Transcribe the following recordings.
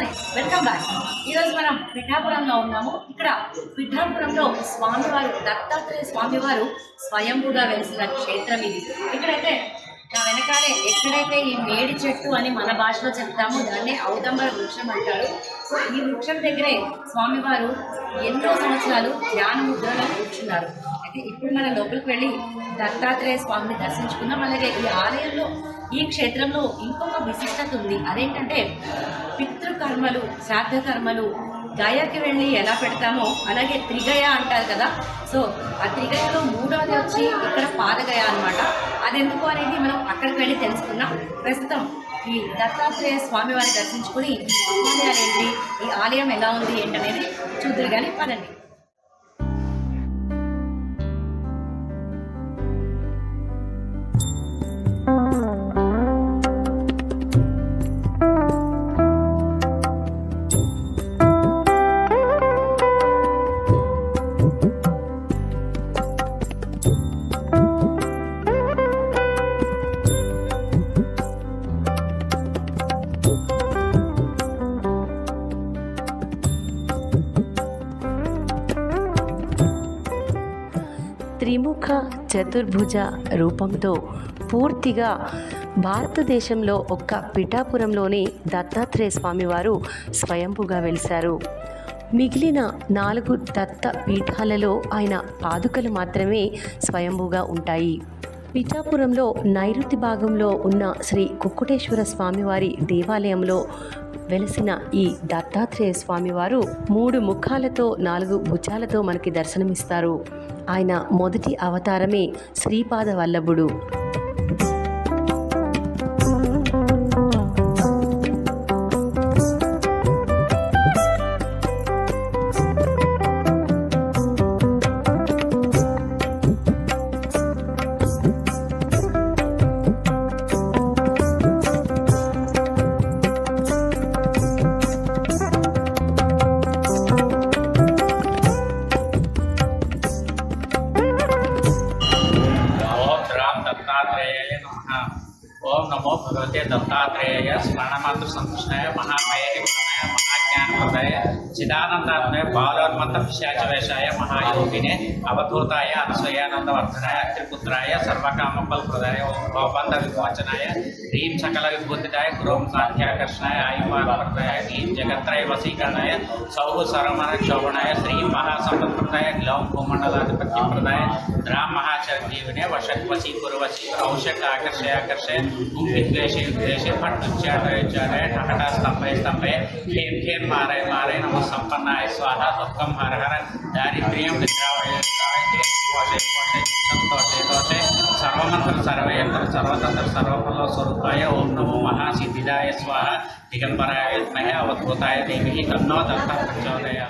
నమస్తే welcome back ఈరోజు మనం పిఠాపురంలో ఉన్నాము. ఇక్కడ పిఠాపురంలో స్వామివారు దత్తాత్రేయ స్వామివారు స్వయంభూగా వెలిసిన క్షేత్రం ఇది. ఇక్కడైతే నా వెనకాలే ఎక్కడైతే ఈ మేడి చెట్టు అని మన భాషలో చెప్తామో దాన్ని ఔదంబర వృక్షం అంటారు. సో ఈ వృక్షం దగ్గరే స్వామివారు ఎన్నో సంవత్సరాలు ధ్యాన ముద్రలో కూర్చున్నారు. అయితే ఇప్పుడు మనం లోపలికి వెళ్ళి దత్తాత్రేయ స్వామిని దర్శించుకుందాం. అలాగే ఈ ఆలయంలో ఈ క్షేత్రంలో ఇంకొక విశిష్టత ఉంది. అదేంటంటే పితృకర్మలు శ్రాద్ధకర్మలు గయకి వెళ్ళి ఎలా పెడతామో అలాగే త్రిగయ అంటారు కదా. సో ఆ త్రిగయలో మూడోది వచ్చి ఇక్కడ పాదగయ అది ఎందుకు అనేది మనం అక్కడికి వెళ్ళి తెలుసుకున్నాం ప్రస్తుతం ఈ దత్తాత్రేయ స్వామి వారిని దర్శించుకుని ఆలయాలు ఏంటి ఈ ఆలయం ఎలా ఉంది ఏంటనేది చూద్దరు కానీ పదండి. త్రిముఖ చతుర్భుజ రూపంతో పూర్తిగా భారతదేశంలో ఒక్క పిఠాపురంలోని దత్తాత్రేయ స్వామివారు స్వయంభుగా వెలిశారు. మిగిలిన నాలుగు దత్త పీఠాలలో ఆయన పాదుకలు మాత్రమే స్వయంభుగా ఉంటాయి. పిఠాపురంలో నైరుతి భాగంలో ఉన్న శ్రీ కుక్కుటేశ్వర స్వామివారి దేవాలయంలో వెలసిన ఈ దత్తాత్రేయ స్వామివారు మూడు ముఖాలతో నాలుగు భుజాలతో మనకి దర్శనమిస్తారు. ఆయన మొదటి అవతారమే శ్రీపాద వల్లభుడు नमो भगवते दत्तात्रेय स्मरणमात्र संतुष्टाय महामये निपुणाय महाज्ञानप्रदाय चिदानन्दात्मय बालोन्मत्त पिशाचवेशाय महायोगिने अवधूताय अनसूयानन्दवर्धनाय त्रिपुत्राय सर्वकामफलप्रदाय ओं गोपन्द विमोचनाय ह्रीं सकलविभूतिदाय गुरुं साध्याकर्षणाय आयुमानप्रदाय ह्रीं जगत्रय वसीकरणाय सौः सर्वमनक्षोभणाय श्री ಮಹಾಸಂಪತ್ಪ್ರದಾಯ ಗ್ಲೌಂ ಭೂಮಂಡಲಾಧಿಪತ್ಯ ಪ್ರದಾಯ ದ್ರಾಮಹಾಚರ ಜೀವನೆ ವಶಕ್ವಸಿ ಕುರುವಸಿ ಔಷಕ ಆಕರ್ಷಯ ಆಕರ್ಷಯ ಹುಂ ವಿದ್ವೇಷೆ ವಿದ್ವೇಷೆ ಪಟ್ ಉಚ್ಚಾಟಯ ಉಚ್ಚಾಟಯ ಠಕಟ ಸ್ತಂಭಯ ಸ್ತಂಭಯ ಖೇಮ್ ಖೇಮ್ ಮಾರಯ ಮಾರಯ ನಮ ಸಂಪನ್ನಾಯ ಸ್ವಾಹ ದುಃಖಂ ಹರ ಹರ ದಾರಿದ್ರ್ಯಂ ನಿದ್ರಾವಯ ಕೋಶೆ ಕೋಶೆ ಸಂತೋಷೆ ದೋಷೆ ಸರ್ವಮಂತ್ರ ಸರ್ವಯಂತ್ರ ಸರ್ವತಂತ್ರ ಸರ್ವಫಲ ಸ್ವರೂಪಾಯ ಓಂ ನಮೋ ಮಹಾಸಿದ್ಧಿದಾಯ ಸ್ವಾಹ ದಿಗಂಬರಾಯ ವಿದ್ಮಹೆ ಅವಧೂತಾಯ ದೇವಿ ತನ್ನೋ ದತ್ತ ಪ್ರಚೋದಯ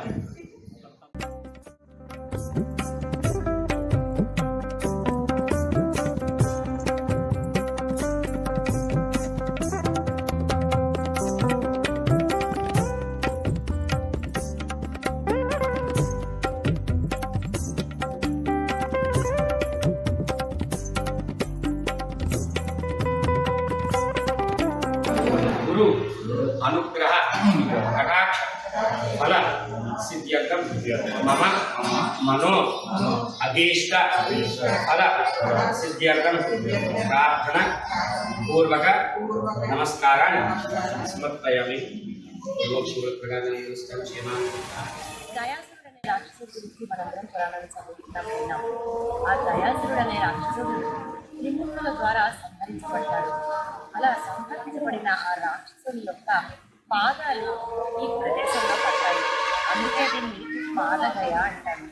ఫల సిద్ధ్యర్థం మమ మనో అభీష్ట. ఫల సిద్ధ్యర్థం ప్రార్థన. పూర్వక. నమస్కారాన్ని సమర్పయామి. ప్రకారం నమస్కారం క్షేమాన్ని దయాసురుడు రాక్షసుడి గురించి మనందరం పురాణాలు చదువుకుంటాం విన్నాం ఆ దయాసురుడు అనే రాక్షసుడు త్రిమూర్తుల ద్వారా సంహరించబడ్డాడు. అలా సంహరించబడిన ఆ రాక్షసుని యొక్క పాదాలు ఈ ప్రదేశంలో పడతాయి అందుకే దీన్ని పాదగయ అంటారు.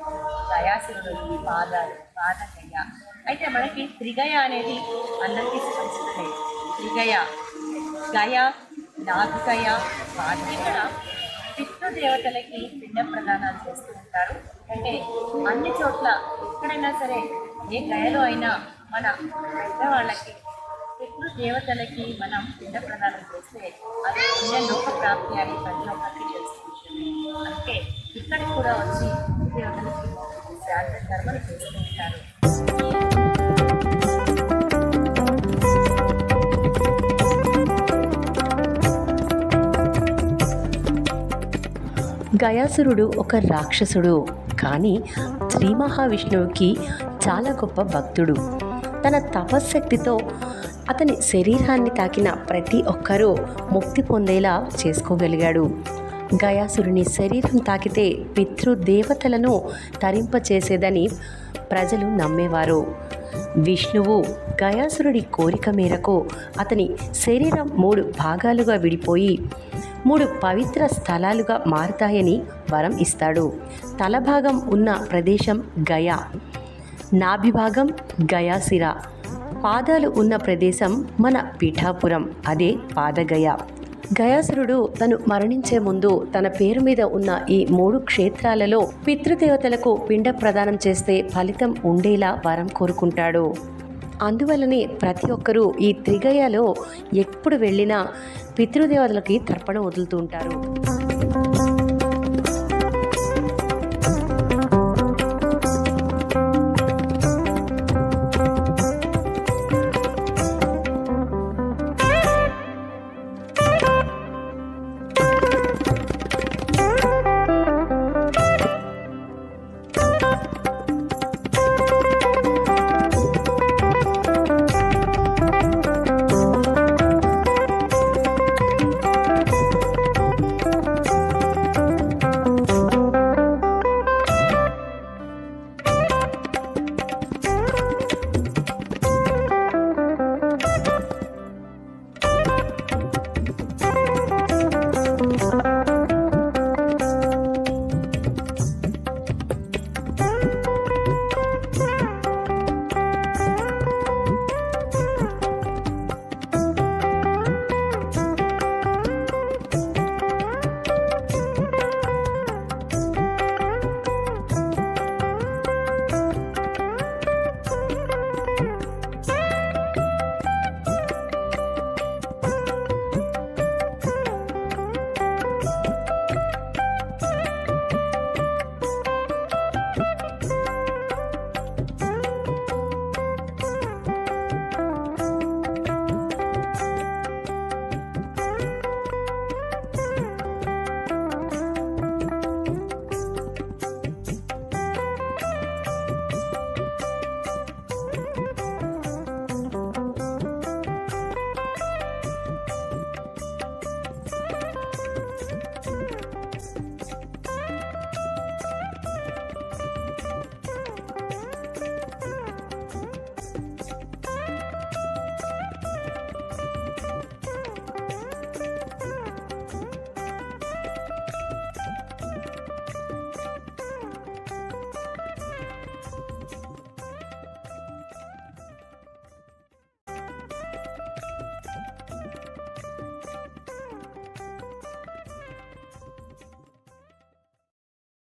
దయాసురుడు ఈ పాదాలు పాదగయ. అయితే మనకి త్రిగయ అనేది అందరికీ సుపరిచితమే త్రిగయ గయ నాగగయ పాద ఇక్కడ పితృదేవతలకి పిండ ప్రదానాలు చేస్తూ ఉంటారు. అంటే అన్ని చోట్ల ఎక్కడైనా సరే ఏ గయలో అయినా మన పెద్దవాళ్ళకి పితృదేవతలకి మనం పిండ ప్రదానం చేస్తే అది పుణ్య లోక ప్రాప్తి అని ప్రతి ఒక్కరికి తెలుసుకుంటుంది అంటే ఇక్కడ కూడా వచ్చి దేవతలకి శ్రాద్ధ కర్మలు చేసుకుంటారు గయాసురుడు ఒక రాక్షసుడు కానీ శ్రీ మహావిష్ణువుకి చాలా గొప్ప భక్తుడు. తన తపశ్శక్తితో అతని శరీరాన్ని తాకిన ప్రతి ఒక్కరూ ముక్తి పొందేలా చేసుకోగలిగాడు. గయాసురుని శరీరం తాకితే పితృదేవతలను తరింపచేసేదని ప్రజలు నమ్మేవారు. విష్ణువు గయాసురుడి కోరిక మేరకు అతని శరీరం మూడు భాగాలుగా విడిపోయి మూడు పవిత్ర స్థలాలుగా మారుతాయని వరం ఇస్తాడు. తలభాగం ఉన్న ప్రదేశం గయా నాభిభాగం గయాసిర. పాదాలు ఉన్న ప్రదేశం మన పీఠాపురం అదే పాదగయ. గయాసురుడు తను మరణించే ముందు తన పేరు మీద ఉన్న ఈ మూడు క్షేత్రాలలో పితృదేవతలకు పిండ ప్రదానం చేస్తే ఫలితం ఉండేలా వరం కోరుకుంటాడు. అందువలనే ప్రతి ఒక్కరూ ఈ త్రిగయలో ఎప్పుడు వెళ్ళినా పితృదేవతలకి తర్పణం వదులుతూ ఉంటారు.